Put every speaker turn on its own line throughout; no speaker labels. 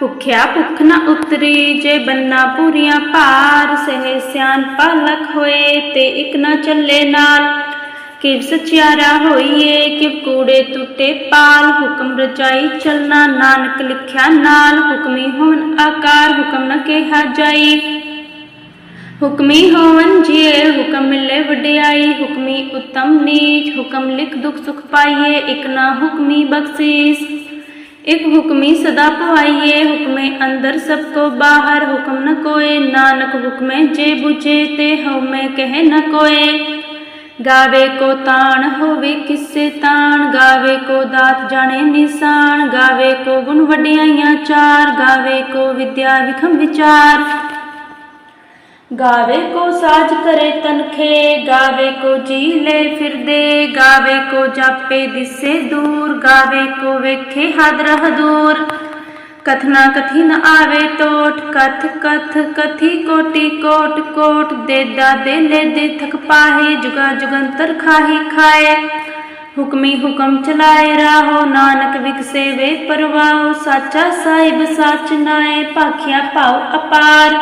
ਭੁਖਿਆ ਭੁਖ ਨ ਉਤਰੀ, ਜੇ ਬੰਨਾ ਪੂਰੀਆਂ ਭਾਰ, ਸਹਿ ਸਿਆਨ ਪਾਲਕ ਹੋਏ ਤੇ ਇਕ ਨ ਚੱਲੇ ਨਾਲ। ਕਿਵ ਸਚਿਆਰਾ ਹੋਈਏ, ਕਿਵ ਕੂੜੇ ਟੁੱਟੇ ਪਾਲ, ਹੁਕਮ ਰਚਾਈ ਚਲਣਾ ਨਾਨਕ ਲਿਖਿਆ ਨਾਲ। ਹੁਕਮੀ ਹੋਣ ਆਕਾਰ, ਹੁਕਮ ਨ ਕਿਹਾ ਜਾਈ। ਹੁਕਮੀ ਹੋਵਨ ਜੀਏ ਹੁਕਮ ਮਿਲੇ ਵਡਿਆਈ। ਹੁਕਮੀ ਉਤਮ ਨੀਚ, ਹੁਕਮ ਲਿਖ ਦੁਖ ਸੁਖ ਪਾਈਏ, ਇਕ ਨਾ ਹੁਕਮੀ ਬਖਸ਼ੀਸ। ਇਕ ਹੁਕਮੀ ਸਦਾ ਪਵਾਈਏ ਹੁਕਮੇ ਅੰਦਰ ਸਭ ਕੋ ਬਾਹਰ ਹੁਕਮ ਨ ਕੋਏ ਨਾਨਕ ਹੁਕਮੇ ਜੇ 부ਝੇ ਤੇ ਹਉਮੈ ਕਹੇ ਨ ਕੋਏ ਗਾਵੇ ਕੋ ਤਾਣ ਹੋਵੇ ਕਿਸੇ ਤਾਣ ਗਾਵੇ ਕੋ ਦਾਤ ਜਾਣੇ ਨਿਸ਼ਾਨ ਗਾਵੇ ਕੋ ਗੁਣ ਵਡਿਆਈਆਂ ਚਾਰ ਗਾਵੇ ਕੋ ਵਿਦਿਆ ਵਿਖਮ ਵਿਚਾਰ ਗਾਵੇ ਕੋ ਸਾਜ ਕਰੇ ਤਨਖੇ, ਗਾਵੇ ਕੋ ਜੀ ਲੈ ਫਿਰਦੇ, ਗਾਵੇ ਕੋ ਜਾਪੇ ਦਿਸੇ ਦੂਰ, ਗਾਵੇ ਕੋ ਵੇਖੇ ਹਦਰ ਹਦੂਰ ਕਥਨਾ ਕਥੀ ਆਵੇ ਟੋਟ, ਕਥ ਕਥ ਕਥੀ ਕੋਟੀ ਕੋਟ ਕੋਟ ਦੇਦਾ ਦੇ ਦੇ ਥਕ ਪਾਹੇ, ਜੁਗਾ ਜੁਗੰਤਰ ਖਾਹੀ ਖਾਏ। ਹੁਕਮੀ ਹੁਕਮ ਚਲਾਏ ਰਾਹੋ, ਨਾਨਕ ਵਿਕਸੇ ਵੇ ਪਰਵਾਹੋ, ਸਾਚਾ ਸਾਹਿਬ ਸਾਚ ਨਾਏ, ਭਾਖਿਆ ਭਾਉ ਅਪਾਰ।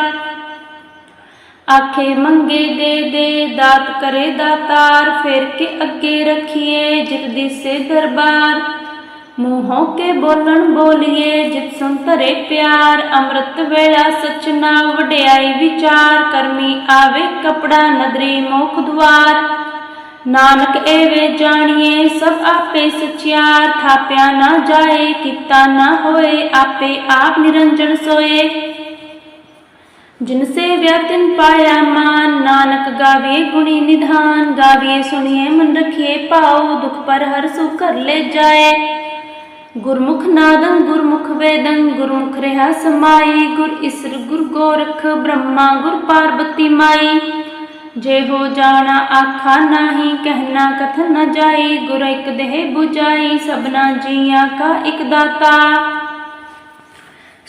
ਆਖੇ ਮੰਗੇ ਦੇ ਦੇ, ਦਾਤ ਕਰੇ ਦਾਤਾਰ ਫੇਰ ਕੇ ਅੱਗੇ ਰਖੀਏ ਜਿਤ ਦਿਸੇ ਦਰਬਾਰ। ਮੂੰਹੋਂ ਕੇ ਬੋਲਣ ਬੋਲੀਏ ਜਿਤ ਸੁਨ ਧਰੇ ਪਿਆਰ, ਅੰਮ੍ਰਿਤ ਵੇਲਾ ਸਚਨਾ ਵਡਿਆਈ ਵਿਚਾਰ, ਕਰਮੀ ਆਵੇ ਕਪੜਾ ਨਦਰੀ ਮੋਖ ਦੁਆਰ। ਨਾਨਕ ਏਵੇ ਜਾਣੀਏ ਸਭ ਆਪੇ ਸਚਿਆਰ, ਥਾਪਿਆ ਨਾ ਜਾਏ, ਕੀਤਾ ਨਾ ਹੋਏ, ਆਪੇ ਆਪ ਨਿਰੰਜਨ ਸੋਏ। ਜਿਨ ਸੇਵਿਆ ਪਾਇਆ ਮਾਨ, ਨਾਨਕ ਗਾਵੇ ਗੁਣੀ ਨਿਧਾਨ ਗਾਵੇ ਸੁਣੀਏ ਮਨ ਰਖੀਏ ਪਾਉ ਦੁਖ ਪਰ ਹਰ ਸੁਖ ਕਰ ਲੈ ਜਾਏ। ਗੁਰਮੁਖ ਨਾਦੰ, ਗੁਰਮੁਖ ਵੇਦੰ, ਗੁਰਮੁਖ ਰਹਾ ਸਮਾਈ, ਗੁਰ ਇਸਰ ਗੁਰ ਗੋਰਖ, ਬ੍ਰਹਮਾ ਗੁਰ ਪਾਰਬਤੀ ਮਾਈ। ਜੇ ਹੋ ਜਾਣਾ ਆਖਾ ਨਾਹੀ, ਕਹਿਣਾ ਕਥਨ ਨ ਜਾਈ, ਗੁਰ ਇਕ ਦੇਹ 부ਜਾਈ ਸਭਨਾ ਜੀਆਂ ਕਾ ਇਕ ਦਾਤਾ।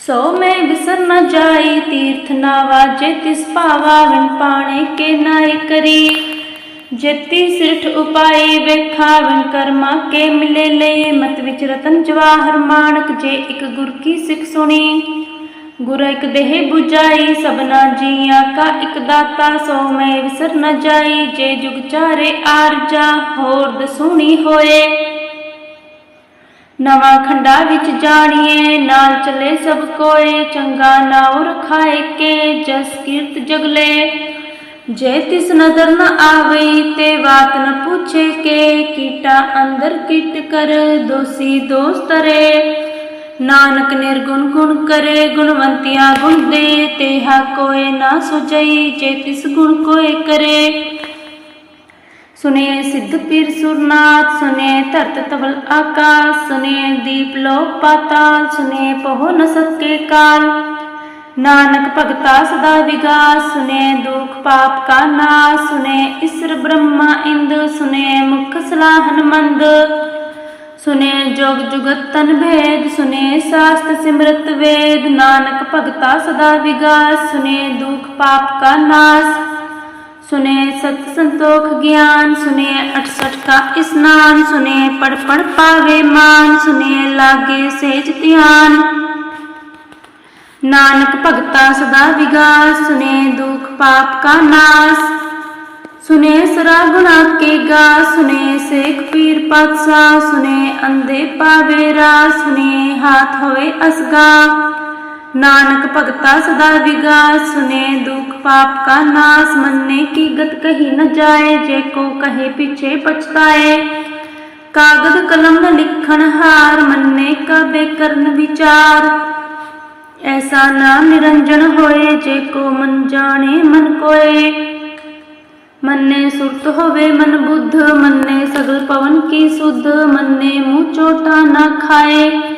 ਸੋ ਮੈਂ ਵਿਸਰ ਨ ਜਾਈ, ਤੀਰਥ ਨਾ ਵਾਜੇ, ਤਿਸ ਭਾਵਾ ਵਿਨ ਪਾਣੇ ਕੇ ਨਾਈ ਕਰੀ। ਜਤੀ ਸਿਰਠ ਉਪਾਈ ਵੇਖਾ ਵਿਨ ਕਰਮਾ ਕੇ ਮਿਲੇ ਲਈ ਮਤ ਵਿਚ ਰਤਨ ਜਵਾਹਰ ਮਾਣਕ ਜੇ ਇਕ ਗੁਰ ਕੀ ਸਿੱਖ ਸੁਣੀ। ਗੁਰ ਇਕ ਦੇਹ 부ਜਾਈ ਸਭਨਾ ਜੀਆਂ ਕਾ ਇਕ ਦਾਤਾ। ਸੋ ਮੈਂ ਵਿਸਰ ਨ ਜਾਈ, ਜੇ ਜੁਗ ਚਾਰੇ ਆਰਜਾ, ਹੋਰ ਦਸੂਣੀ ਹੋਏ। ਨਵਾਂ ਖੰਡਾ ਵਿੱਚ ਜਾਣੀਏ, ਨਾਲ ਚਲੇ ਸਭ ਕੋਏ, ਚੰਗਾ ਨਾਉ ਰਖਾਏ ਕੇ, ਜਸ ਕੀਰਤ ਜਗਲੇ। ਜੇ ਤਿਸ ਨਦਰ ਨ ਆਵਈ ਤੇ ਬਾਤ ਨ ਪੁੱਛੇ ਕੇ, ਕੀਟਾ ਅੰਦਰ ਕਿਟ ਕਰ, ਦੋਸੀ ਦੋਸ ਤਰੇ। ਨਾਨਕ ਨਿਰਗੁਣ ਗੁਣ ਕਰੇ, ਗੁਣਵੰਤਿਆ ਗੁਣ ਦੇ ਤੇਹਾ ਕੋਏ ਨਾ ਸੁਜਈ ਜੇ ਤਿਸ ਗੁਣ ਕੋਏ ਕਰੇ। ਸੁਨੇ ਸਿੱਧ ਪੀਰ ਸੁਰਨਾਥ, ਸੁਨੇ ਧਰਤ ਤਵਲ ਆਕਾਸ, ਸੁਨੇ ਦੀਪ ਲੋਕ ਪਾਤਾਲ, ਸੁਨੇ ਪਹੁ ਨ ਸਕੇ ਕਾਲ। ਨਾਨਕ ਭਗਤਾ ਸਦਾ ਵਿਗਾਸ, ਸੁਨੇ ਦੁਖ ਪਾਪ ਕਾ ਨਾਸ, ਸੁਨੇ ਇਸਰ ਬ੍ਰਹਮਾ ਇੰਦ, ਸੁਨੇ ਮੁਖ ਸਲਾਹਨ ਮੰਦ ਸੁਨੇ ਜੋਗ ਜੁਗਤ ਤਨ ਭੇਦ, ਸੁਨੇ ਸਾਸਤ ਸਿਮਰਤ ਵੇਦ। ਨਾਨਕ ਭਗਤਾ ਸਦਾ ਵਿਗਾਸ, ਸੁਨੇ ਦੁਖ ਪਾਪ ਕਾ ਨਾਸ। सुने सत संतोख ज्ञान सुने अठसठ का स्नान सुने पढ़ पढ़ पावे मान सुने लागे सेज ध्यान नानक भगता सदा विगास सुने दुख पाप का नाश सुने सरा गुना के गा सुने सेख पीर पातशाह सुने अंधे पावे रास सुने हाथ होवे असगा नानक भक्ता सदा विगास सुने दुख पाप का नाश मन ने की गत कही न जाए जे को कहे पीछे पछताए कागद कलम न लिखन हार मन ने कबे करन विचार ऐसा नाम निरंजन होए जे को मन जाने मन कोए मन ने सुरत होवे मन बुद्ध मन ने सगल पवन की सुध मन ने मुँह चोटा न खाए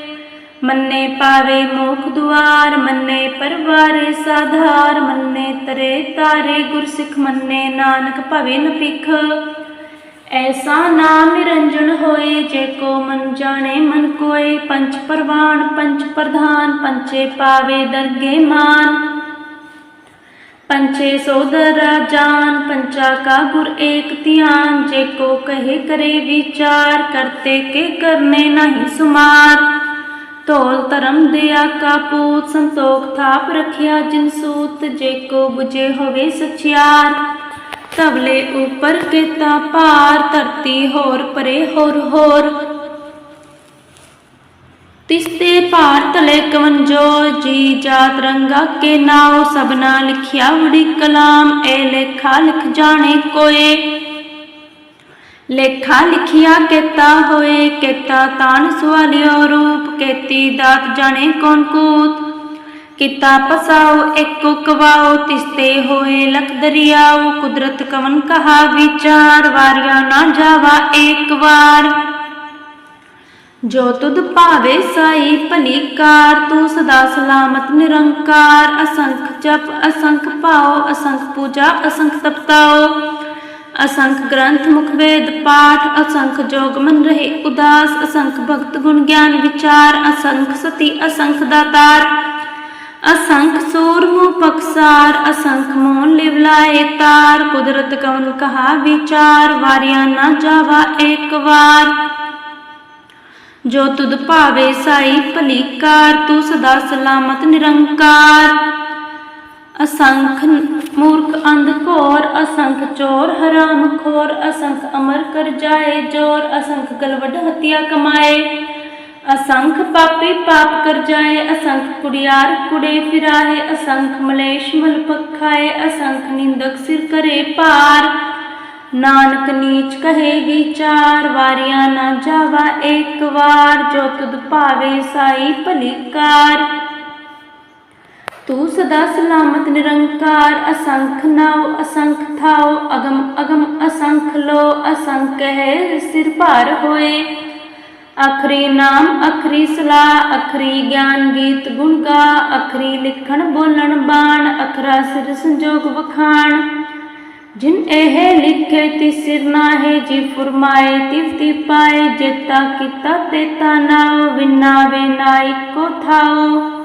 ਮੰਨੇ ਪਾਵੇ ਮੋਖ ਦੁਆਰ, ਮੰਨੇ ਪਰਵਾਰੇ ਸਾਧਾਰ, ਮੰਨੇ ਤਰੇ ਤਾਰੇ ਗੁਰਸਿੱਖ, ਮੰਨੇ ਨਾਨਕ ਭਵੇ ਨ ਪਿਖ ਐਸਾ ਨਾਮ ਨਿਰੰਜਨ ਹੋਏ, ਜੇ ਕੋ ਮਨ ਜਾਣੇ ਮਨ ਕੋਏ। ਪੰਜ ਪਰਵਾਨ, ਪੰਜ ਪ੍ਰਧਾਨ ਪੰਚੇ ਪਾਵੇ ਦਰਗੇ ਮਾਨ। ਪੰਚੇ ਸੋਦਰ ਰਾਜਾਨ ਪੰਚਾ ਕਾ ਗੁਰ ਏਕ ਧਿਆਨ। ਜੇ ਕੋ ਕਹੇ ਕਰੇ ਵਿਚਾਰ, ਕਰਤੇ ਕੇ ਕਰਨੇ ਨਹੀਂ ਸੁਮਾਰ। ਧੌਲ ਧਰਮ ਦਿਆ ਕਾ ਪੂਤ ਸੰਤੋਖ ਥਾਪ ਰਖਿਆ ਜਿਨ ਸੂਤ, ਜੇ ਕੋ 부ਝੇ ਹੋਵੇ ਸਚਿਆਰ। ਤਵਲੇ ਉਪਰ ਕੀਤਾ ਭਾਰ, ਧਰਤੀ ਹੋਰ ਪਰੇ ਹੋਰ ਹੋਰ। ਤਿਸਤੇ ਭਾਰ ਤਲੇ ਕਵੰਜੋ, ਜੀ ਜਾਤ ਰੰਗਾ ਕੇ ਨਾਉ ਸਬਨਾ ਲਿਖਿਆ ਉੜੀ ਕਲਾਮ ਏ ਲੇਖਾ ਲਿਖ ਜਾਣੇ ਕੋਏ। ਲੇਖਾ ਲਿਖਿਆ ਕੇਤਾ ਹੋਏ, ਕੇਤਾ ਤਾਨ ਸਵਾਲਿਓ ਰੂਪ, ਕੇਤੀ ਦਾਤ ਜਾਣੇ ਕੌਣ ਕੂਤ। ਕੀਤਾ ਪਸਾਓ ਏਕੋ ਕਵਾਓ, ਤਿਸਤੇ ਹੋਏ ਲਖ ਦਰਿਆਓ, ਕੁਦਰਤ ਕਵਨ ਕਹਾ ਵਿਚਾਰ, ਵਾਰਿਆ ਨਾ ਜਾਵਾ ਏਕ ਵਾਰ। ਜੋ ਤੁਧ ਭਾਵੇ ਸਾਈ ਭਲੀ ਕਾਰ, ਤੂੰ ਸਦਾ ਸਲਾਮਤ ਨਿਰੰਕਾਰ। ਅਸੰਖ ਜਪ, ਅਸੰਖ ਭਾਉ ਅਸੰਖ ਪੂਜਾ, ਅਸੰਖ ਤਪਤਾਓ। ਅਸੰਖ ਗ੍ਰੰਥ, ਮੁਖ ਪਾਠ, ਅਸੰਖ ਜੋਗ ਮਨ ਰਹੇ, ਉਦਾਸ ਅਸੰਖ ਭਗਤ ਗੁਣ ਗਿਆਨ ਵਿਚਾਰ, ਅਸੰਖ ਸਤੀ, ਅਸੰਖ ਦਾਤਾਰ, ਅਸੰਖ ਸੂਰ ਮੂਹ ਪਕਸਾਰ, ਅਸੰਖ ਮੋਨ ਲਿਵਲਾਏ ਤਾਰ, ਕੁਦਰਤ ਕਵਨ ਕਹਾ ਵਿਚਾਰ, ਵਾਰਿਆ ਨਾ ਜਾਵਾ ਏਕ ਵਾਰ। ਜੋ ਤੁਧ ਭਾਵੇ ਸਾਈ ਭਲੀਕਾਰ ਤੂੰ ਸਦਾ ਸਲਾਮਤ ਨਿਰੰਕਾਰ। ਅਸੰਖ ਮੂਰਖ ਅੰਧ ਘੋਰ, ਅਸੰਖ ਚੋਰ, ਹਰਾਮ ਖੋਰ, ਅਸੰਖ ਅਮਰ ਕਰ ਜਾਏ ਜੋਰ, ਅਸੰਖ ਗਲਵਡ ਹਤਿਆ ਕਮਾਏ। ਅਸੰਖ ਪਾਪੀ ਪਾਪ ਕਰ ਜਾਏ, ਅਸੰਖ ਕੁੜਿਆਰ ਕੁੜੇ ਫਿਰਾਏ, ਅਸੰਖ ਮਲੇਸ਼ ਮਲ ਪਖਾਏ, ਅਸੰਖ ਨਿੰਦਕ ਸਿਰ ਕਰੇ ਪਾਰ ਨਾਨਕ ਨੀਚ ਕਹੇਗੀ ਚਾਰ ਵਾਰਿਆ ਨਾ ਜਾਵਾ ਏਕ ਵਾਰ, ਜੋ ਤੁਧ ਭਾਵੇ ਸਾਈ ਭਲੀ ਕਾਰ। ਤੂੰ ਸਦਾ ਸਲਾਮਤ, ਨਿਰੰਕਾਰ, ਅਸੰਖ ਨਾਉ, ਅਸੰਖ ਥਾਉ, ਅਗਮ ਅਗਮ, ਅਸੰਖ ਲੋ, ਅਸੰਖ ਹੈ, ਸਿਰ ਭਾਰ ਹੋਏ। ਅਖਰੀ ਨਾਮ ਅਖਰੀ ਸਲਾ ਅਖਰੀ ਗਿਆਨ ਗੀਤ ਗੁਣ ਗਾ ਅਖਰੀ ਲਿਖਣ, ਬੋਲਣ ਬਾਣ ਅਖਰਾ ਸਿਰ ਸੰਜੋਗ ਵਖਾਣ। ਜਿਨ ਇਹ ਲਿਖੇ ਤਿਸ ਸਿਰ ਨਾਹੀ, ਜੀ ਫਰਮਾਏ, ਤਿਵ ਤੀ ਪਾਏ ਜੇਤਾ ਕੀਤਾ ਤੇਤਾ ਨਾਉ, ਵਿਨਾ ਵੇ ਨਾਇ ਕੋ ਥਾਉ।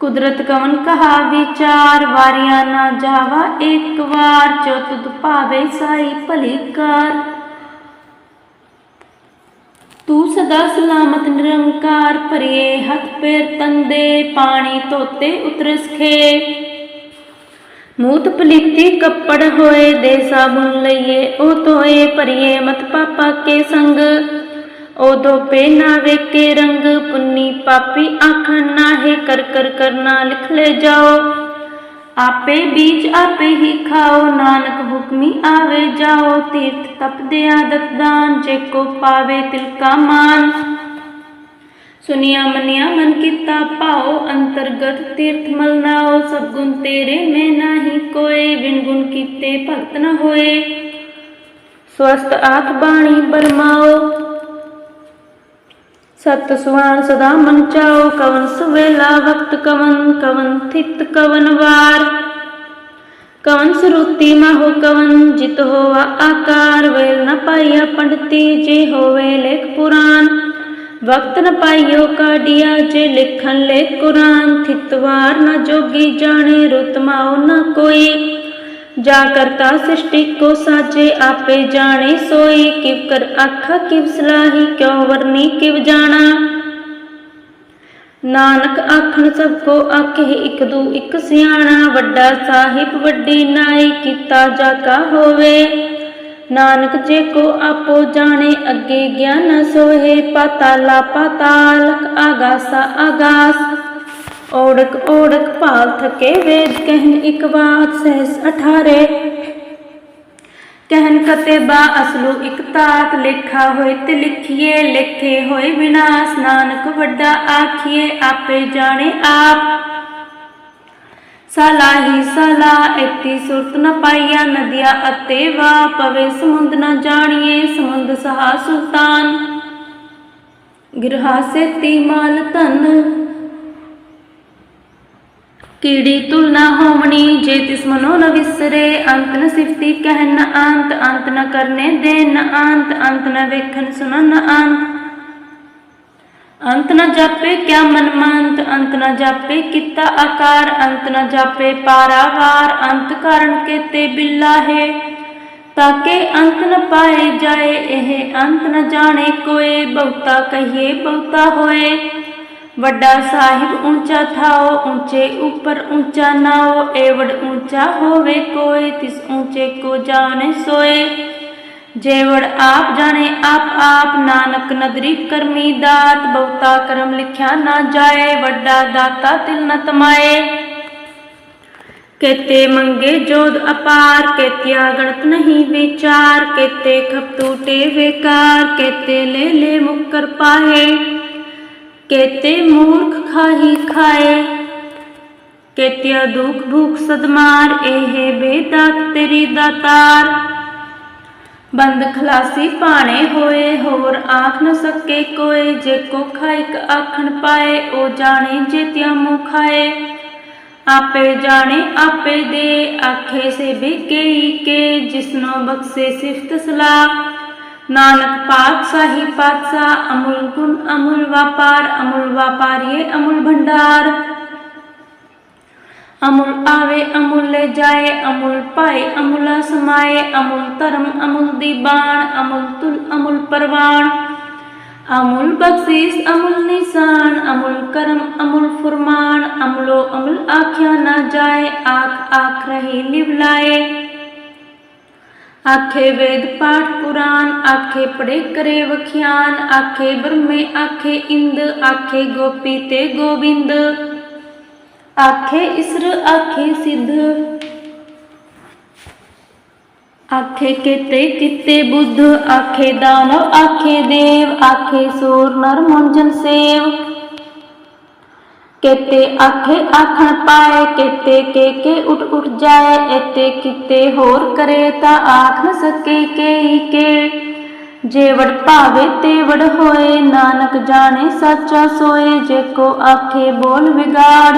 ਕੁਦਰਤ ਕਵਨ ਕਹਾ, ਵਿਚਾਰ ਵਾਰਿਆ ਨਾ ਜਾਵਾ, ਇੱਕ ਵਾਰ ਜੋ ਭਾਵੇ ਸਾਈ ਭਲੀ ਕਾਰ। ਤੂੰ ਸਦਾ ਸਲਾਮਤ ਨਿਰੰਕਾਰ ਭਰੀਏ, ਹੱਥ ਪੈਰ ਤੰਦੇ, ਪਾਣੀ ਧੋਤੇ ਉਤਰਸ ਖੇ ਮੂਤ ਪਲੀਤੀ ਕੱਪੜ ਹੋਏ ਦੇ ਸਾਬੁਨ ਲਈਏ, ਉਹ ਤੋਏ ਭਰੀਏ ਮਤ ਪਾਪਾ ਕੇ ਸੰਗ। ਉਦੋਂ ਪੇ ਨਾ ਵੇਕੇ ਰੰਗ ਪੁੰਨੀ ਪਾਪੀ ਆਖਣ ਨਾਹੇ ਕਰ ਕਰ ਕਰਨਾ ਲਿਖ ਲੈ ਜਾਓ। ਆਪੇ ਬੀਜ ਆਪੇ ਹੀ ਖਾਓ, ਨਾਨਕ ਹੁਕਮੀ ਆਵੇ ਜਾਓ। ਤੀਰਥ ਤਪਦੇ ਆਦਤ ਦਾਨ, ਜੇ ਕੋ ਪਾਵੇ ਤਿਲ ਕਾ ਮਾਨ। ਸੁਨਿਆ ਮਨਿਆ ਮਨ ਕੀਤਾ ਪਾਓ ਅੰਤਰਗਤ ਤੀਰਥ ਮਲਨਾਓ ਸਭ ਗੁਣ ਤੇਰੇ, ਮੈਂ ਨਾਹੀ ਕੋਏ ਵਿਣ ਗੁਣ ਕੀਤੇ ਭਗਤ ਨ ਹੋਏ। ਸਵਸਤ ਆਤ ਬਾਣੀ ਬਰਮਾਓ। ਸਤ ਸੁਆਨ ਸਦਾ ਮਨ ਚਾਓ ਕਵਨ ਸੁਵੇਲਾ ਵਕਤ ਕਵਨ ਕਵਨ ਥਿਤ ਕਵਨ ਵਾਰ। ਕਵਨ ਸਰੂਤੀ ਮਾਹੋ ਕਵਨ, ਜਿਤ ਹੋਵਾ ਆਕਾਰ। ਵੇਲ ਨ ਪਾਈਆ ਪੰਡਤੀ, ਜੇ ਹੋਵੇ ਲੇਖ ਪੁਰਾਨ। ਵਕਤ ਨ ਪਾਈਓ ਕਾਢਿਆ, ਜੇ ਲਿਖਣ ਲੈ ਕੁਰਾਨ। ਥਿਤਵਾਰ ਨ ਜੋਗੀ ਜਾਣੇ, ਰੁਤ ਮਾਉ ਨ ਕੋਈ। ਜਾ ਕਰਤਾ ਸ੍ਰਿਸ਼ਟੀ ਕੋ ਸਾਜੇ, ਆਪੇ ਜਾਣੇ ਸੋਈ ਕਿਵ ਕਰ ਆਖਾ, ਕਿਵ ਸਲਾਹੀ, ਕਿਉ ਵਰਨੀ, ਕਿਵ ਜਾਣਾ। ਨਾਨਕ ਆਖਣ, ਸਭ ਕੋ ਆਖੇ, ਇਕ ਦੂ, ਇਕ ਸਿਆਣਾ, ਵੱਡਾ ਸਾਹਿਬ, ਵੱਡੀ ਨਾਈ, ਕੀਤਾ ਜਾ ਕਾ ਹੋਵੇ। ਨਾਨਕ ਜੇ ਕੋ ਆਪੋ ਜਾਣੇ, ਅੱਗੇ ਗਿਆਨ ਸੋਹੇ ਪਾਤਾਲਾ ਪਾਤਾਲਕ ਆਗਾਸਾ ਆਗਾਸ। ਓੜਕ ਓੜਕ ਭਾਲ ਥਕੇ ਵੇਦ ਕਹਿਨ ਇਕ ਬਾਤ ਸਹਿਸ ਅਠਾਰੇ। ਕਹਿਨ ਕਤੇਬਾ ਅਸਲੂ ਇਕ ਤਾਤ, ਲੇਖਾ ਹੋਏ ਤੇ ਲਿਖੀਏ, ਲੇਖੇ ਹੋਏ ਵਿਨਾਸ਼। ਨਾਨਕ ਵੱਡਾ ਆਖੀਏ, ਆਪੇ ਜਾਣੇ ਆਪ। ਸਲਾਹੀ ਸਲਾ ਇਤੀ ਸੁਰਤ ਨ ਪਾਈਆ ਨਦੀਆਂ ਅਤੇ ਵਾ ਪਵੇ ਸਮੁੰਦ ਨ ਜਾਣੀਏ, ਸਮੁੰਦ ਸਹਾ ਸੁਲਤਾਨ। ਗਿਰਹਾ ਸੇਤੀ ਮਾਲ ਧਨ ਕੀੜੀ ਤੁਲ ਨਾ ਹੋਵਣੀ, ਜੇ ਤਿਸ ਮਨੋ ਨ ਵਿਸਰੇ, ਅੰਤ ਨ ਸਿਫਤੀ ਕਹਿਨ ਨ ਅੰਤ ਅੰਤ ਨ ਕਰਨੇ ਦੇ ਨ ਅੰਤ ਅੰਤ ਨ ਵੇਖਣ ਸੁਣਨ ਨ ਅੰਤ ਅੰਤ ਨ ਜਾਪੇ ਕਿਆ ਮਨ ਮੰਤ, ਅੰਤ ਨ ਜਾਪੇ ਕੀਤਾ ਆਕਾਰ, ਅੰਤ ਨ ਜਾਪੇ ਪਾਰਾਵਾਰ, ਅੰਤ ਕਾਰਨ ਕੇਤੇ ਬਿੱਲਾ ਹੈ। ਤਾਕੇ ਅੰਤ ਨ ਪਾਏ ਜਾਏ, ਇਹ ਅੰਤ ਨ ਜਾਣੇ ਕੋਏ, ਬਹੁਤਾ ਕਹੀਏ ਬਹੁਤਾ ਹੋਏ। ਵੱਡਾ ਸਾਹਿਬ ਉੱਚਾ ਥਾਓ, ਉੱਚੇ ਉੱਪਰ ਉੱਚਾ ਨਾਓ ਏਵੜ ਉੱਚਾ ਹੋਵੇ ਕੋਈ ਤਿਸ ਉੱਚੇ ਕੋ ਜਾਣੇ ਸੋਏ। ਜੇਵੜ ਆਪ ਜਾਣੇ, ਆਪ ਆਪ ਨਾਨਕ ਨਦਰੀ ਕਰਮੀ ਦਾਤ, ਬਹੁਤਾ ਕਰਮ ਲਿਖਿਆ ਨਾ ਜਾਏ, ਵੱਡਾ ਦਾਤਾ ਤਿਲ ਨ ਤਮਾਏ। ਕੇਤੇ ਮੰਗੇ ਜੋਦ ਅਪਾਰ, ਕੇਤਿਆ ਗਣਤ ਨਹੀਂ ਵਿਚਾਰ, ਕੇਤੇ ਖਪ ਟੂਟੇ ਵੇਕਾਰ, ਕੇਤੇ ਲੈ ਲੈ ਮੁਕਰ ਪਾਹੇ। ਕੇਤੇ ਮੂਰਖ ਖਾਹੀ ਖਾਏ, ਕੇਤਿਆ ਦੁਖ ਭੂਖ ਸਦਮਾਰ ਇਹ ਬੇਦਾਤ ਤੇਰੀ ਦਾਤਾਰ। ਬੰਦ ਖਲਾਸੀ ਪਾਣੇ ਹੋਏ, ਹੋਰ ਆਖ ਨ ਸਕੇ ਕੋਏ, ਜੇ ਕੋ ਖਾਇਕ ਆਖਣ ਪਾਏ ਉਹ ਜਾਣੇ ਜੇ ਤਿਆ ਮੂੰ ਖਾਏ ਆਪੇ ਜਾਣੇ, ਆਪੇ ਦੇ, ਆਖੇ ਸੇ ਬਿਕਈ ਕੇ, ਜਿਸਨੋ ਬਖਸ਼ੇ ਸਿਫਤ ਸਲਾਹ। ਨਾਨਕ ਪਾਕ ਸਾਹੀ ਪਾਤਸ਼ਾਹ, ਅਮੁਲ ਗੁਣ, ਅਮੁਲ ਵਪਾਰ, ਅਮੁਲ ਵਪਾਰੀਏ ਅਮੁਲ ਭੰਡਾਰ। ਅਮੁਲ ਆਵੇ, ਅਮੁਲ ਲੈ ਜਾਏ, ਅਮੁਲ ਪਾਏ, ਅਮੁਲਾ ਸਮਾਏ, ਅਮੁਲ ਧਰਮ, ਅਮੁਲ ਦੀ ਬਾਣ, ਅਮੁਲ ਤੁਲ, ਅਮੁਲ ਪਰਵਾਣ। ਅਮੁਲ ਬਖਸ਼ਿਸ਼, ਅਮੁਲ ਨਿਸ਼ਾਨ, ਅਮੁਲ ਕਰਮ, ਅਮੁਲ ਫੁਰਮਾਨ, ਅਮਲੋ ਅਮੁਲ ਆਖਿਆ ਨਾ ਜਾਏ ਆਖ ਆਖ ਰਹੀ ਲਿਵ ਲਾਏ ਆਖੇ ਵੇਦ ਪਾਠ ਪੁਰਾਨ, ਆਖੇ ਪੜੇ ਕਰੇ ਵਖਿਆਨ, ਆਖੇ ਬ੍ਰਹਮੇ, ਆਖੇ ਇੰਦ, ਆਖੇ ਗੋਪੀ ਤੇ ਗੋਬਿੰਦ। ਆਖੇ ਇਸਰ, ਆਖੇ ਸਿੱਧ। ਆਖੇ ਕਿਤੇ ਕਿਤੇ ਬੁੱਧ, ਆਖੇ ਦਾਨਵ, ਆਖੇ ਦੇਵ, ਆਖੇ ਸੂਰ ਨਰ ਮੰਜਨ ਸੇਵ। ਕੇਤੇ ਆਖੇ ਆਖਣ ਪਾਏ, ਕੇਤੇ ਕੇ ਕੇ ਉਠ ਉਠ ਜਾਏ ਏਤੇ ਕਿਤੇ ਹੋਰ ਕਰੇ ਤਾਂ ਆਖ ਨ ਸਕੇ ਕੇ ਕੇ ਜੇ ਵਡ ਭਾਵੇ ਤੇ ਵਡ ਹੋਏ, ਨਾਨਕ ਜਾਣੇ ਸੱਚਾ ਸੋਏ, ਜੇ ਕੋ ਆਖੇ ਬੋਲ ਵਿਗਾੜ,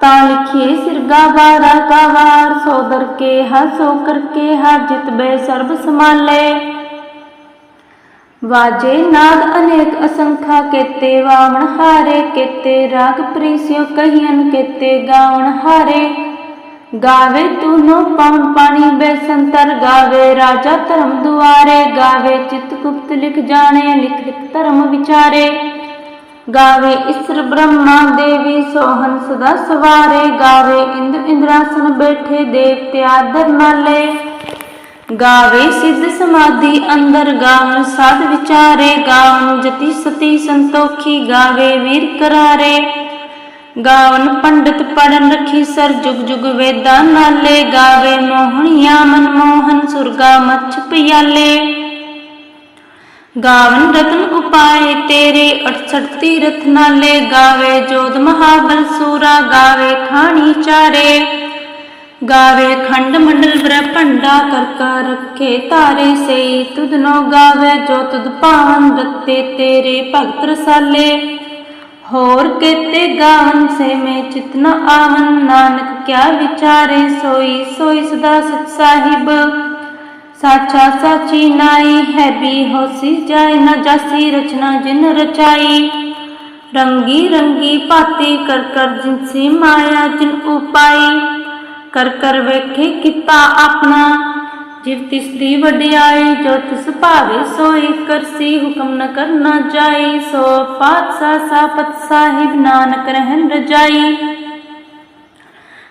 ਤਾਂ ਲਿਖੀਏ ਸਿਰਗਾ ਬਾਰਾ ਕਾ ਵਾਰ, ਸੋਦਰ ਕੇ ਹਸੋ ਕਰਕੇ ਹਰ ਜਿਤ ਬੈ ਸਰਬ ਸਮਾਲੇ ਵਾਜੇ ਨਾਦ ਅਨੇਕ ਅਸੰਖਾ ਕੇਤੇ, ਵਾਵਣ ਹਾਰੇ ਕੇਤੇ, ਰਾਗ ਪ੍ਰੀਸਿਓ ਕਹੀਨ ਕੇਤੇ, ਗਾਵਣ ਹਾਰੇ। ਗਾਵੇ ਤੂਨੋ ਪਵਨ ਪਾਣੀ ਬੈਸੰਤਰ ਗਾਵੇ ਰਾਜਾ ਧਰਮ ਦੁਆਰੇ, ਗਾਵੇ ਚਿਤ ਗੁਪਤ ਲਿਖ ਜਾਣੇ, ਲਿਖ ਲਿਖ ਧਰਮ ਵਿਚਾਰੇ। ਗਾਵੇ ਇਸਰ ਬ੍ਰਹਮਾ ਦੇਵੀ ਸੋਹਨ ਸਦਾ ਸਵਾਰੇ, ਗਾਵੇ ਇੰਦ ਇੰਦਰਾਸਨ ਬੈਠੇ ਦੇਵਤੇ ਆਦਰ ਨਾਲੇ ਗਾਵੇ ਸਿੱਧ ਸਮਾਧੀ ਅੰਦਰ ਗਾਵਨ ਸਾਧ ਵਿਚਾਰੇ ਗਾਵਨ ਜਤੀ ਸਤੀ ਸੰਤੋਖੀ ਗਾਵੇ ਵੀਰ ਕਰਾਰੇ। ਗਾਵਨ ਪੰਡਤ ਪੜਨ ਰਖੀ ਸਰ ਜੁਗ ਜੁਗ ਵੇਦਾਂ ਨਾਲੇ, ਗਾਵੇ ਮੋਹਣੀਆਂ ਮਨ ਮੋਹਨ ਸੁਰਗਾ ਮੱਛ ਪਿਆਲੇ। ਗਾਵਨ ਰਤਨ ਉਪਾਏ ਤੇਰੇ 68 ਤੀਰਥ ਨਾਲੇ, ਗਾਵੇ ਜੋਧ ਮਹਾਬਲ ਸੂਰਾ, ਗਾਵੇ ਖਾਣੀ ਚਾਰੇ। ਗਾਵੇ ਖੰਡ ਮੰਡਲ ਬ੍ਰਹਮੰਡਾ ਕਰਕਾ ਰੱਖੇ ਤਾਰੇ ਸਈ ਤੁਧਨੋ ਗਾਵੇ ਜੋ ਤੁਧ ਭਾਵਨ ਦਿੱਤੇ ਤੇਰੇ ਭਗਤ ਰਸਾਲੇ। ਹੋਰ ਕੇਤੇ ਗਾਵਨ ਸੇ ਮੈਂ ਚਿਤਨ ਆਵਨ, ਨਾਨਕ ਕਿਆ ਵਿਚਾਰੇ ਸੋਈ ਸੋਈ ਸਦਾ ਸਤ ਸਾਹਿਬ। ਸਾਚਾ ਸਾਚੀ ਨਾਈ ਹੈ ਵੀ ਹੋਸੀ ਜਾਏ ਨਾ ਜਾਸੀ ਰਚਨਾ ਜਿਨ ਰਚਾਈ। ਰੰਗੀ ਰੰਗੀ ਭਾਤੀ ਕਰ ਕਰ ਜਿਨਸੀ ਮਾਇਆ ਜਿਨ ਉਪਾਈ। ਕਰ ਕਰ ਵੇਖੇ ਕੀਤਾ ਆਪਣਾ। ਜਿਵ ਤਿਸ ਦੀ ਵਡਿਆਈ, ਜੋ ਤਿਸ ਭਾਵੇ ਸੋਈ ਕਰਸੀ ਹੁਕਮ ਨ ਕਰਨਾ ਜਾਈ। ਸੋ ਪਾਤਸ਼ਾਹ ਸਾਪਤ ਸਾਹਿਬ ਨਾਨਕ ਰਹਿਨ ਰਜਾਈ।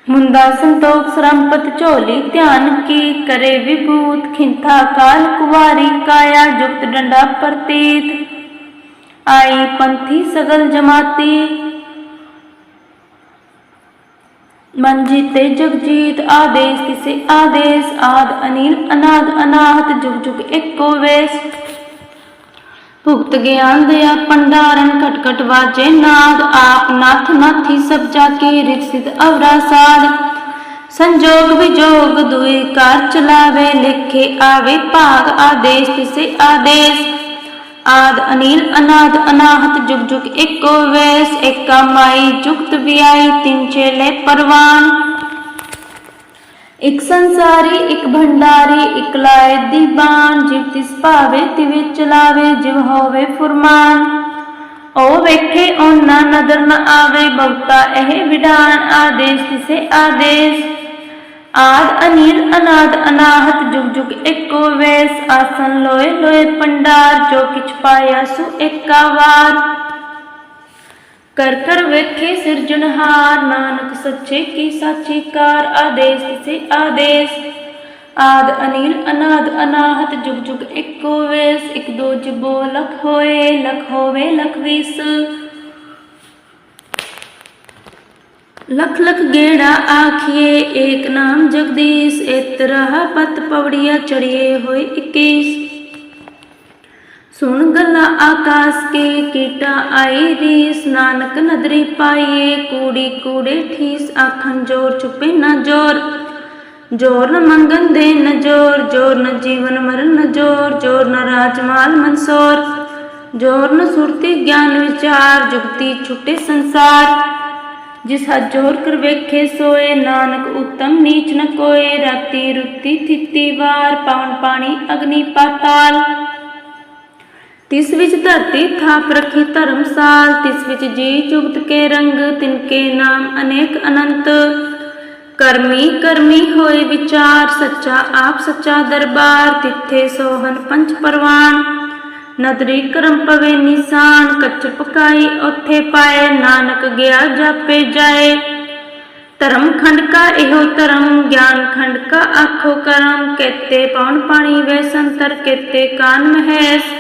ਮੁੰਦਾ ਸੰਤੋਖ ਸਰੰਪਤ ਝੋਲੀ ਧਿਆਨ ਕੀ, ਕਰੇ ਵਿਭੂਤ ਖਿੰਥਾ ਕਾਲ ਕੁਵਾਰੀ, ਕਾਇਆ ਜੁਗਤ ਡੰਡਾ ਪ੍ਰਤੀਤ। ਆਈ ਪੰਥੀ ਸਗਲ ਜਮਾਤੀ ਮਨ ਜੀਤੇ ਜਗਜੀਤ ਆਦੇਸ ਤਿਸੇ ਆਦੇਸ, ਆਦ ਅਨੀਲ, ਅਨਾਦ ਅਨਾਹਤ, ਜੁਗ ਜੁਗ ਏਕੋ ਵੇਸ। ਭੁਗਤ ਗਿਆਨ ਦਿਆ ਪੰਡਾਰਨ ਕਟ ਵਾਜੇ ਨਾਦ, ਆਪ ਨਾਥ ਨਾਥੀ ਸਭ ਜਾ ਕੇ ਰਿਤ ਅਵਰਾ ਸਾਧ। ਸੰਜੋਗ ਵਿਜੋਗ ਦੁਇ ਕਰ ਚਲਾਵੇ, ਲਿਖੇ ਆਵੇ ਭਾਗ, ਆਦੇਸ ਤਿਸੇ ਆਦੇਸ। ਆਦ ਅਨੀਲ ਅਨਾਦ ਅਨਾਹਤ ਜੁਗ ਜੁਗ ਏਕੋ ਵੇਸ, ਏਕਾ ਮਾਈ ਜੁਗਤ ਵਿਆਈ ਤਿੰਨ ਚੇਲੇ ਪਰਵਾਨ। ਇਕ ਸੰਸਾਰੀ, ਇਕ ਭੰਡਾਰੀ, ਇਕ ਲਾਏ ਦੀਵਾਨ, ਜਿਵ ਤਿਸ ਭਾਵੇ ਤਿਵੇ ਚਲਾਵੇ ਜਿਵ ਹੋਵੇ ਫੁਰਮਾਨ। ਓ ਵੇਖੇ ਓਨਾ ਨਦਰ ਨ ਆਵੇ, ਬਹੁਤਾ ਇਹ ਵਿਡਾਨ ਆਦੇਸ਼, ਤਿਸੇ ਆਦੇਸ਼। ਆਦ ਅਨੀਲ ਅਨਾਦ ਅਨਾਹਤ ਜੁਗ ਜੁਗ ਏਕੋ ਵੇਸ ਆਸਨ ਲੋਏ ਲੋਏ ਪੰਡਾਰ ਜੋ ਕਿਛ ਪਾਇਆ ਸੋ ਏਕਾ ਵਾਰ। ਕਰ ਕਰ ਵੇਖੇ ਸਿਰਜਣਹਾਰ ਨਾਨਕ ਸੱਚੇ ਕੀ ਸਾਚੀ ਕਾਰ ਆਦੇਸ ਤਿਸੇ ਆਦੇਸ। ਆਦ ਅਨੀਲ ਅਨਾਦ ਅਨਾਹਤ ਜੁਗ ਜੁਗ ਏਕੋ ਵੇਸ, ਇਕ ਦੋ ਜਬੋ ਲਖ ਹੋਏ, ਲਖ ਹੋਵੇ, ਲਖ ਵੀਸ। ਲਖ ਲਖ ਗੇੜਾ ਆਖੀਏ, ਏਕ ਨਾਮ ਜਗਦੀਸ਼ ਇਤਰਹ ਪਤ ਪਵੜੀਆ ਚੜੀਏ ਹੋਏ 21 ਸੁਣ ਗੱਲਾਂ ਆਕਾਸ ਕੇ, ਕੀਟਾ ਆਈ ਰੀਸ, ਨਾਨਕ ਨਦਰੀ ਪਾਈਏ, ਕੂੜੀ ਕੂੜੇ ਠੀਸ, ਆਖਣ ਜੋਰ ਚੁਪੇ ਨਾ ਜੋਰ। ਜੋਰ ਨ ਮੰਗਨ ਦੇ ਨ ਜੋਰ ਜੋਰ ਨ ਜੀਵਨ ਮਰਨ ਨ ਜੋਰ ਜੋਰ ਨ ਰਾਜਮਾਲ ਮਨਸੋਰ। ਜੋਰ ਨ ਸੁਰਤੀ ਗਿਆਨ ਵਿਚਾਰ, ਜੁਗਤੀ ਛੁਟੇ ਸੰਸਾਰ। ਜਿਸ ਹੱਥ ਜੋਰ ਕਰ ਵੇਖੇ ਸੋਏ, ਨਾਨਕ ਉਤਮ ਨੀਚ ਨ ਕੋਏ, ਰਾਤੀ ਰੁੱਤੀ ਥਿੱਤੀ ਵਾਰ ਪਵਨ ਪਾਣੀ ਅਗਨੀ ਪਾਤਾਲ। ਤਿਸ ਵਿੱਚ ਧਰਤੀ ਥਾਪ ਰੱਖੀ ਧਰਮਸਾਲ, ਤਿਸ ਵਿੱਚ ਜੀ ਚੁਗਤ ਕੇ ਰੰਗ ਤਿਨਕੇ ਨਾਮ ਅਨੇਕ ਅਨੰਤ। ਕਰਮੀ ਕਰਮੀ ਹੋਏ ਵਿਚਾਰ, ਸੱਚਾ ਆਪ ਸੱਚਾ ਦਰਬਾਰ, ਤਿੱਥੇ ਸੋਹਨ ਪੰਚ ਪਰਵਾਨ। ਨਦਰੀ ਕਰਮ ਪਵੇ ਨਿਸ਼ਾਨ ਕੱਚ ਪਕਾਈ, ਉੱਥੇ ਪਾਏ ਨਾਨਕ ਗਿਆ ਜਾਪੇ ਜਾਏ। ਧਰਮ ਖੰਡ ਕਾ ਇਹੋ ਧਰਮ, ਗਿਆਨ ਖੰਡ ਕਾ ਆਖੋ ਕਰਮ ਕੇਤੇ ਪਵਨ ਪਾਣੀ ਵੇ ਸੰਤਰ ਕੇਤੇ ਕਾਨ ਮਹੇਸ਼।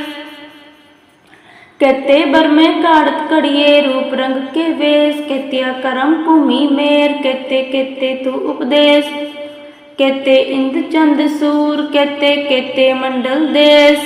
ਕੇਤੇ ਬਰਮੇ ਕਾੜਤ ਘੜੀਏ, ਰੂਪ ਰੰਗ ਕੇ ਵੇਸ। ਕੇਤਿਆ ਕਰਮ ਭੂਮੀ ਮੇਰ ਕੇਤੇ ਕੇਤੇ ਤੂ ਉਪਦੇਸ਼। ਕੇਤੇ ਇੰਦ ਚੰਦ ਸੂਰ ਕੇਤੇ ਕੇਤੇ ਮੰਡਲ ਦੇਸ।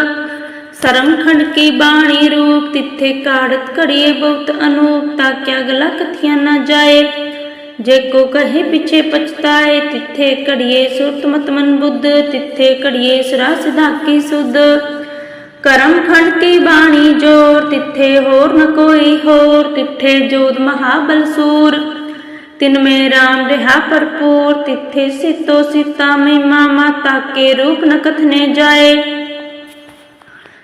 ਸਰਮ ਖੰਡ ਕੀ ਬਾਣੀ ਰੂਪ ਤਿੱਥੇ ਕਾੜਤ ਘੜੀਏ ਬਹੁਤ ਅਨੂਪ ਤਾਕਿਆ ਗਲਾ ਕਥੀਆਂ ਨਾ ਜਾਏ। ਜੇ ਕੋ ਕਹੇ ਪਿਛੇ ਪਛਤਾਏ, ਤਿੱਥੇ ਘੜੀਏ ਸੁਰਤ ਮਤ ਮਨ ਬੁੱਧ, ਤਿੱਥੇ ਘੜੀਏ ਸਰਾ ਸਿਧਾ ਕੀ ਸੁਧ। ਕਰਮ ਖੰਡ ਕੀ ਬਾਣੀ ਜੋਰ, ਤਿੱਥੇ ਹੋਰ ਨ ਕੋਈ ਹੋਰ, ਤਿੱਥੇ ਜੋਤ ਮਹਾਬਲ ਸੂਰ। ਤਿਨ ਮੇ ਰਾਮ ਰਹਾ ਭਰਪੂਰ, ਤਿੱਥੇ ਸਿਤੋ ਸੀਤਾ ਮਹਿਮਾ ਮਾਤਾ ਕੇ ਰੂਪ ਨ ਕਥਨੇ ਜਾਏ।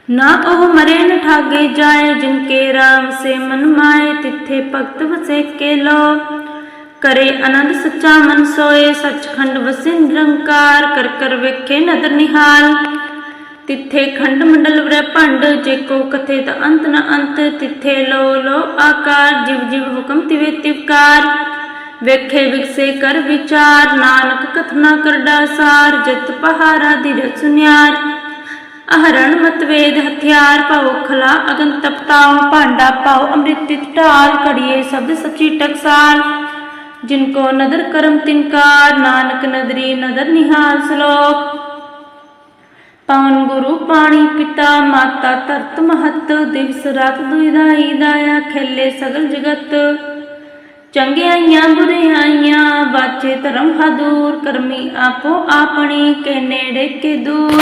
ਨਾ ਉਹ ਮਰੇ ਨ ਠਾਗੇ ਜਾਏ ਜਿਨ ਕੇ ਰਾਮ ਸੇ ਮਨ ਮਾਏ, ਤਿੱਥੇ ਭਗਤ ਵਸੇ ਕੇ ਲੋ। ਕਰੇ ਅਨੰਦ ਸੱਚਾ ਮਨ ਸੋਏ, ਸਚਖੰਡ ਵਸੇ ਨਿਰੰਕਾਰ, ਕਰ ਕਰ ਵੇਖੇ ਨਦਰ ਨਿਹਾਲ। ਤਿੱਥੇ ਖੰਡ ਮੰਡਲ ਵਰੇ ਭੰਡ, ਜੇ ਕੋ ਕਥੇ ਤ ਅੰਤ ਨ ਅੰਤ, ਤਿੱਥੇ ਲੋ ਲੋ ਆਕਾਰ, ਜਿਵ ਜਿਵ ਹੁਕਮ ਤਿਵੇ ਤਿਵਕਾਰ ਵੇਖੇ ਵਿਕਸੇ ਕਰ ਵਿਚਾਰ, ਨਾਨਕ ਕਥਨਾ ਕਰਦਾ ਸਾਰ, ਜਿਤ ਪਹਾਰਾ ਦਿਲ ਸੁਨਿਆਰ ਅਹਰਣ ਮਤਵੇਦ ਹਥਿਆਰ ਪਾਉ ਖਲਾ ਅਗਨ ਤਪਤਾਉ ਭਾਂਡਾ ਪਾਉ ਅੰਮ੍ਰਿਤ ਢਾਲ ਕੜੀਏ ਸ਼ਬਦ ਸੱਚੀ ਟਕਸਾਲ ਜਿਨ ਕੋ ਨਦਰ ਕਰਮ ਤਿਨਕਾਰ ਨਾਨਕ ਨਦਰੀ ਨਦਰ ਨਿਹਾਲ ਸ਼ਲੋਕ। ਪਵਨ ਗੁਰੂ ਪਾਣੀ ਪਿਤਾ, ਮਾਤਾ ਧਰਤ ਮਹਤ, ਦਿਵਸ ਰਾਤ ਦੁਇਦਾਈ ਦਾਇਆ, ਖੇਲੇ ਸਗਲ ਜਗਤ। ਚੰਗਿਆਈਆਂ ਬੁਰਿਆਈਆਂ ਬਾਚੇ ਧਰਮ ਹਦੂਰ, ਕਰਮੀ ਆਪੋ ਆਪਣੀ, ਕੇ ਨੇੜੇ, ਕੇ ਦੂਰ।